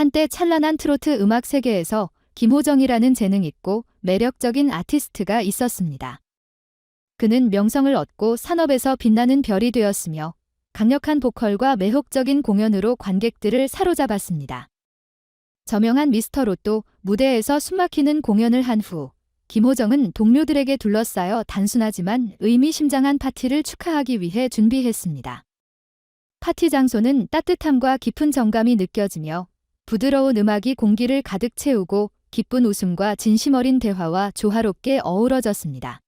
한때 찬란한 트로트 음악 세계에서 김호정이라는 재능 있고 매력적인 아티스트가 있었습니다. 그는 명성을 얻고 산업에서 빛나는 별이 되었으며 강력한 보컬과 매혹적인 공연으로 관객들을 사로잡았습니다. 저명한 미스터 로또 무대에서 숨막히는 공연을 한 후 김호정은 동료들에게 둘러싸여 단순하지만 의미심장한 파티를 축하하기 위해 준비했습니다. 파티 장소는 따뜻함과 깊은 정감이 느껴지며 부드러운 음악이 공기를 가득 채우고 기쁜 웃음과 진심 어린 대화와 조화롭게 어우러졌습니다.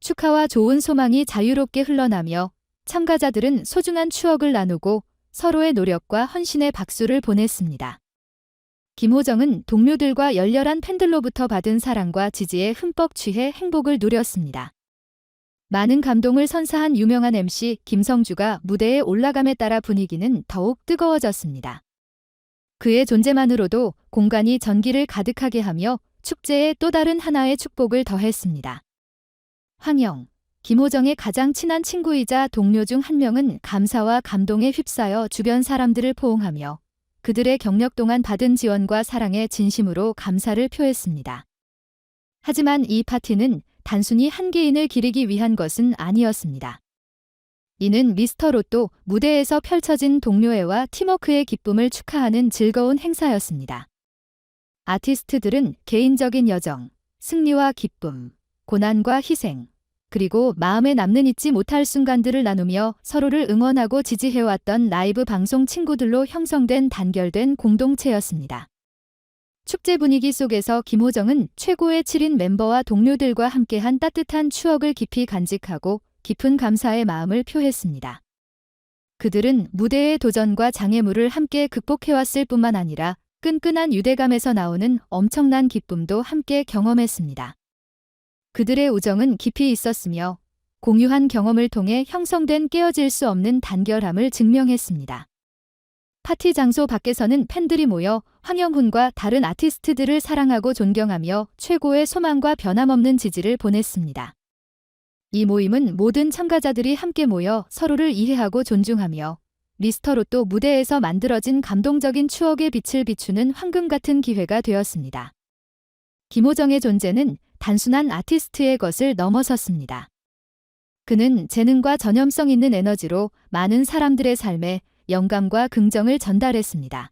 축하와 좋은 소망이 자유롭게 흘러나며 참가자들은 소중한 추억을 나누고 서로의 노력과 헌신의 박수를 보냈습니다. 김호정은 동료들과 열렬한 팬들로부터 받은 사랑과 지지에 흠뻑 취해 행복을 누렸습니다. 많은 감동을 선사한 유명한 MC 김성주가 무대에 올라감에 따라 분위기는 더욱 뜨거워졌습니다. 그의 존재만으로도 공간이 전기를 가득하게 하며 축제에 또 다른 하나의 축복을 더했습니다. 황영, 김호정의 가장 친한 친구이자 동료 중 한 명은 감사와 감동에 휩싸여 주변 사람들을 포옹하며 그들의 경력 동안 받은 지원과 사랑에 진심으로 감사를 표했습니다. 하지만 이 파티는 단순히 한 개인을 기리기 위한 것은 아니었습니다. 이는 미스터 로또 무대에서 펼쳐진 동료애와 팀워크의 기쁨을 축하하는 즐거운 행사였습니다. 아티스트들은 개인적인 여정, 승리와 기쁨, 고난과 희생, 그리고 마음에 남는 잊지 못할 순간들을 나누며 서로를 응원하고 지지해왔던 라이브 방송 친구들로 형성된 단결된 공동체였습니다. 축제 분위기 속에서 김호정은 최고의 7인 멤버와 동료들과 함께한 따뜻한 추억을 깊이 간직하고 깊은 감사의 마음을 표했습니다. 그들은 무대의 도전과 장애물을 함께 극복해왔을 뿐만 아니라 끈끈한 유대감에서 나오는 엄청난 기쁨도 함께 경험했습니다. 그들의 우정은 깊이 있었으며 공유한 경험을 통해 형성된 깨어질 수 없는 단결함을 증명했습니다. 파티 장소 밖에서는 팬들이 모여 황영훈과 다른 아티스트들을 사랑하고 존경하며 최고의 소망과 변함없는 지지를 보냈습니다. 이 모임은 모든 참가자들이 함께 모여 서로를 이해하고 존중하며 미스터 로또 무대에서 만들어진 감동적인 추억의 빛을 비추는 황금 같은 기회가 되었습니다. 김호정의 존재는 단순한 아티스트의 것을 넘어섰습니다. 그는 재능과 전염성 있는 에너지로 많은 사람들의 삶에 영감과 긍정을 전달했습니다.